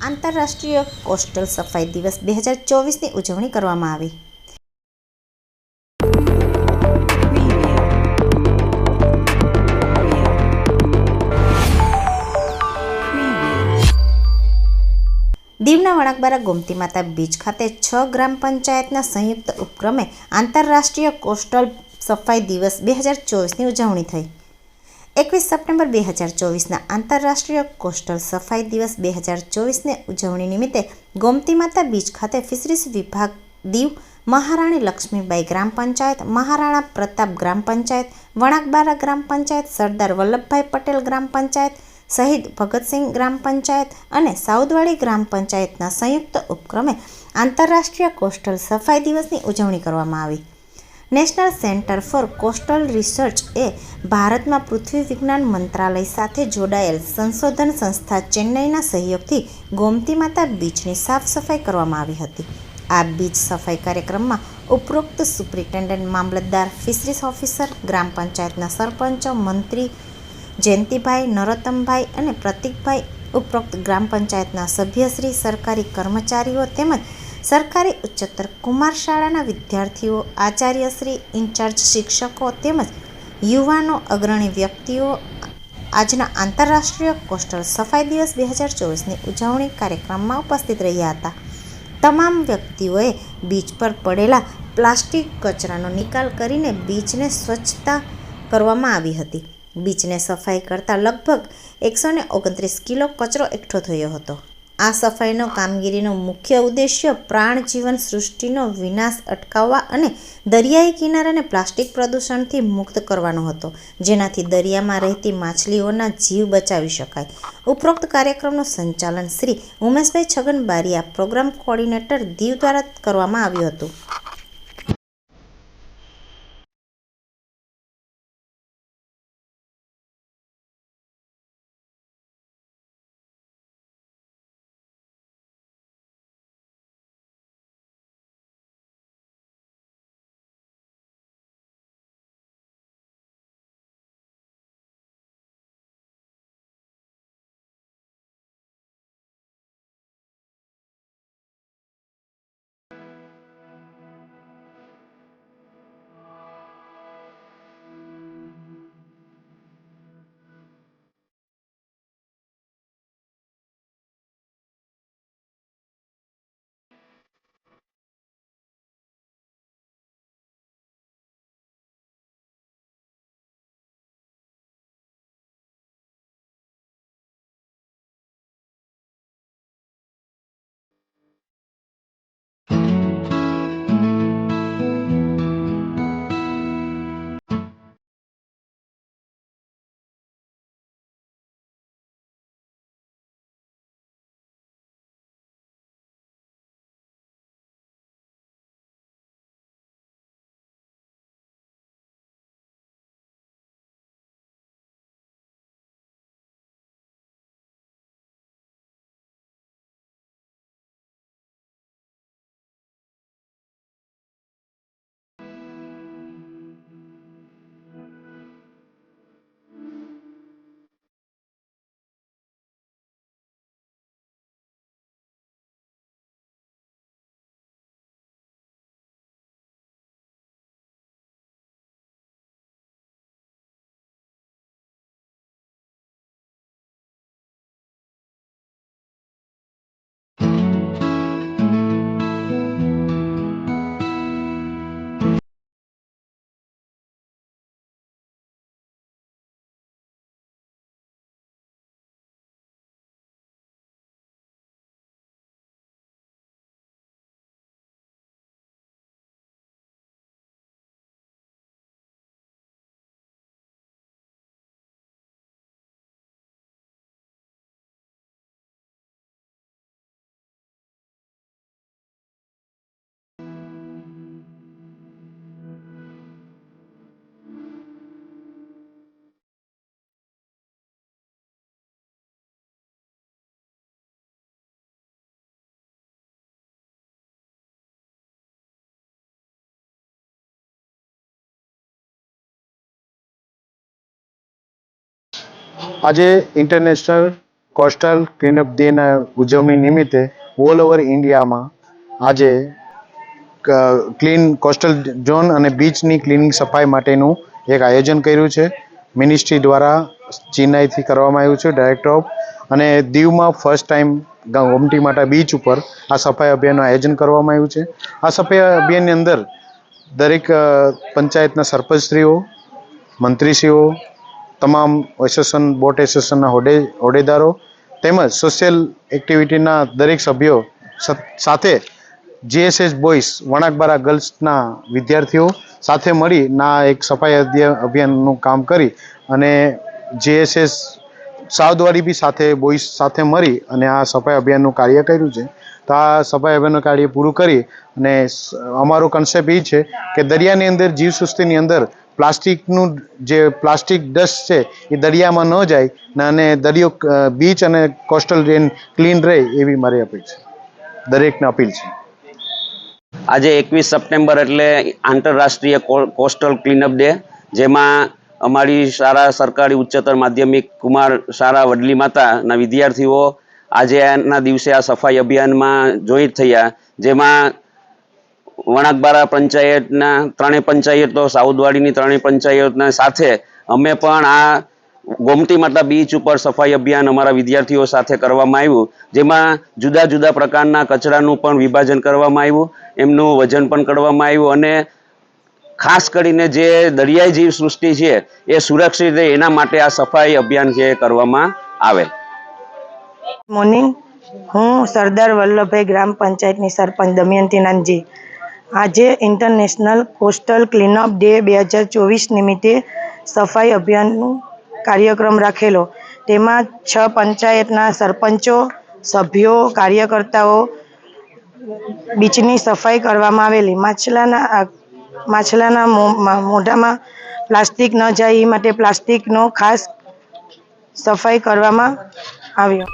આંતરરાષ્ટ્રીય કોસ્ટલ સફાઈ દિવસ બે હજાર ચોવીસની ઉજવણી કરવામાં આવી. દીવના વણાકબારા ગોમતી માતા બીચ ખાતે છ ગ્રામ પંચાયતના સંયુક્ત ઉપક્રમે આંતરરાષ્ટ્રીય કોસ્ટલ સફાઈ દિવસ બે હજાર ચોવીસની ઉજવણી થઈ. એકવીસ સપ્ટેમ્બર બે હજાર ચોવીસના આંતરરાષ્ટ્રીય કોસ્ટલ સફાઈ દિવસ બે હજાર ચોવીસને ઉજવણી નિમિત્તે ગોમતી માતા બીચ ખાતે ફિશરીઝ વિભાગ દીવ, મહારાણી લક્ષ્મીબાઈ ગ્રામ પંચાયત, મહારાણા પ્રતાપ ગ્રામ પંચાયત, વણાકબારા ગ્રામ પંચાયત, સરદાર વલ્લભભાઈ પટેલ ગ્રામ પંચાયત, શહીદ ભગતસિંહ ગ્રામ પંચાયત અને સાઉદવાડી ગ્રામ પંચાયતના સંયુક્ત ઉપક્રમે આંતરરાષ્ટ્રીય કોસ્ટલ સફાઈ દિવસની ઉજવણી કરવામાં આવી. National centre for coastal research એ ભારતમાં પૃથ્વી વિજ્ઞાન મંત્રાલય સાથે જોડાયેલ સંશોધન સંસ્થા ચેન્નઈના સહયોગથી ગોમતી માતા બીચની સાફ સફાઈ કરવામાં આવી હતી. આ બીચ સફાઈ કાર્યક્રમમાં ઉપરોક્ત સુપ્રિન્ટેન્ડન્ટ મામલતદાર, ફિશરીઝ ઓફિસર, ગ્રામ પંચાયતના સરપંચ, મંત્રી જયંતિભાઈ, નરોત્તમભાઈ અને પ્રતિકભાઈ, ઉપરોક્ત ગ્રામ પંચાયતના સભ્યશ્રી, સરકારી કર્મચારીઓ તેમજ સરકારી ઉચ્ચતર કુમાર શાળાના વિદ્યાર્થીઓ આચાર્યશ્રી ઇન્ચાર્જ શિક્ષકો તેમજ યુવાનો, અગ્રણી વ્યક્તિઓ આજના આંતરરાષ્ટ્રીય કોસ્ટલ સફાઈ દિવસ બે હજાર ચોવીસની ઉજવણી કાર્યક્રમમાં ઉપસ્થિત રહ્યા હતા. તમામ વ્યક્તિઓએ બીચ પર પડેલા પ્લાસ્ટિક કચરાનો નિકાલ કરીને બીચને સ્વચ્છતા કરવામાં આવી હતી. બીચને સફાઈ કરતાં લગભગ એકસો ઓગણત્રીસ કિલો કચરો એકઠો થયો હતો. આ સફાઈનો કામગીરીનો મુખ્ય ઉદ્દેશ્ય પ્રાણજીવન સૃષ્ટિનો વિનાશ અટકાવવા અને દરિયાઈ કિનારાને પ્લાસ્ટિક પ્રદૂષણથી મુક્ત કરવાનો હતો. જેનાથી દરિયામાં રહેતી માછલીઓના જીવ બચાવી શકાય. ઉપરોક્ત કાર્યક્રમનું સંચાલન શ્રી ઉમેશભાઈ છગન બારિયા પ્રોગ્રામ કોઓર્ડિનેટર દીવ દ્વારા કરવામાં આવ્યું હતું. આજે ઇન્ટરનેશનલ કોસ્ટલ ક્લીનઅપ ડેના ઉજવણી નિમિત્તે ઓલ ઓવર ઇન્ડિયામાં આજે ક્લીન કોસ્ટલ ઝોન અને બીચની ક્લિનિંગ સફાઈ માટેનું એક આયોજન કર્યું છે. મિનિસ્ટ્રી દ્વારા ચેન્નાઈથી કરવામાં આવ્યું છે ડાયરેક્ટર ઓફ અને દીવમાં first time Gomti Mata beach ઉપર આ સફાઈ અભિયાનનું આયોજન કરવામાં આવ્યું છે. આ સફાઈ અભિયાનની અંદર દરેક પંચાયતના સરપંચશ્રીઓ, મંત્રીશ્રીઓ તમામ એસોસિએશન બોટ એસોસિએશનના હોદ્દે હોદ્દેદારો તેમજ સોશિયલ એક્ટિવિટીના દરેક સભ્યો સાથે જીએસએસ બોયઝ વણાકબારા ગર્લ્સના વિદ્યાર્થીઓ સાથે મળી ના એક સફાઈ અભિયાનનું કામ કરી અને જીએસએસ સાવદવારી બી સાથે બોયઝ સાથે મળી અને આ સફાઈ અભિયાનનું કાર્ય કર્યું છે. તો આ અભિયાનનું કાર્ય પૂરું કરી અને અમારો કન્સેપ્ટ એ છે કે દરિયાની અંદર જીવસૃષ્ટિની અંદર પ્લાસ્ટિકનું જે પ્લાસ્ટિક ડસ્ટ છે એ દરિયામાં ન જાય અને દરિયો બીચ અને કોસ્ટલ રેન ક્લીન રહે એવી મારી અપીલ છે. દરેકને અપીલ છે. આજે એકવીસ સપ્ટેમ્બર એટલે આંતરરાષ્ટ્રીય કોસ્ટલ ક્લીનઅપ ડે, જેમાં અમારી શાળા સરકારી ઉચ્ચતર માધ્યમિક કુમાર શાળા વડલી માતાના વિદ્યાર્થીઓ આજે આના દિવસે આ સફાઈ અભિયાનમાં જોઈન્ટ થયા. જેમાં વણાકબારા પંચાયતના ત્રણેય પંચાયતો, સાઉદવાડીની ત્રણેય પંચાયતના સાથે અમે પણ આ ગોમતી માતા બીચ ઉપર સફાઈ અભિયાન અમારા વિદ્યાર્થીઓ સાથે કરવામાં આવ્યું. જેમાં જુદા જુદા પ્રકારના કચરાનું પણ વિભાજન કરવામાં આવ્યું. એમનું વજન પણ કરવામાં આવ્યું અને ખાસ કરીને જે દરિયાઈ જીવ સૃષ્ટિ છે, એ સુરક્ષિત રહે એના માટે આ સફાઈ અભિયાન છે કરવામાં આવે મોર્નિંગ હું સરદાર વલ્લભભાઈ ગ્રામ પંચાયતની સરપંચ દમયંતી નાનજી આજે ઇન્ટરનેશનલ કોસ્ટલ ક્લીનઅપ ડે બે હજાર ચોવીસ નિમિત્તે સફાઈ અભિયાનનું કાર્યક્રમ રાખેલો. તેમાં છ પંચાયતના સરપંચો, સભ્યો, કાર્યકર્તાઓ બીચની સફાઈ કરવામાં આવેલી. માછલાના માછલાના મોઢામાં પ્લાસ્ટિક ન જાય એ માટે પ્લાસ્ટિકનો ખાસ સફાઈ કરવામાં આવ્યો.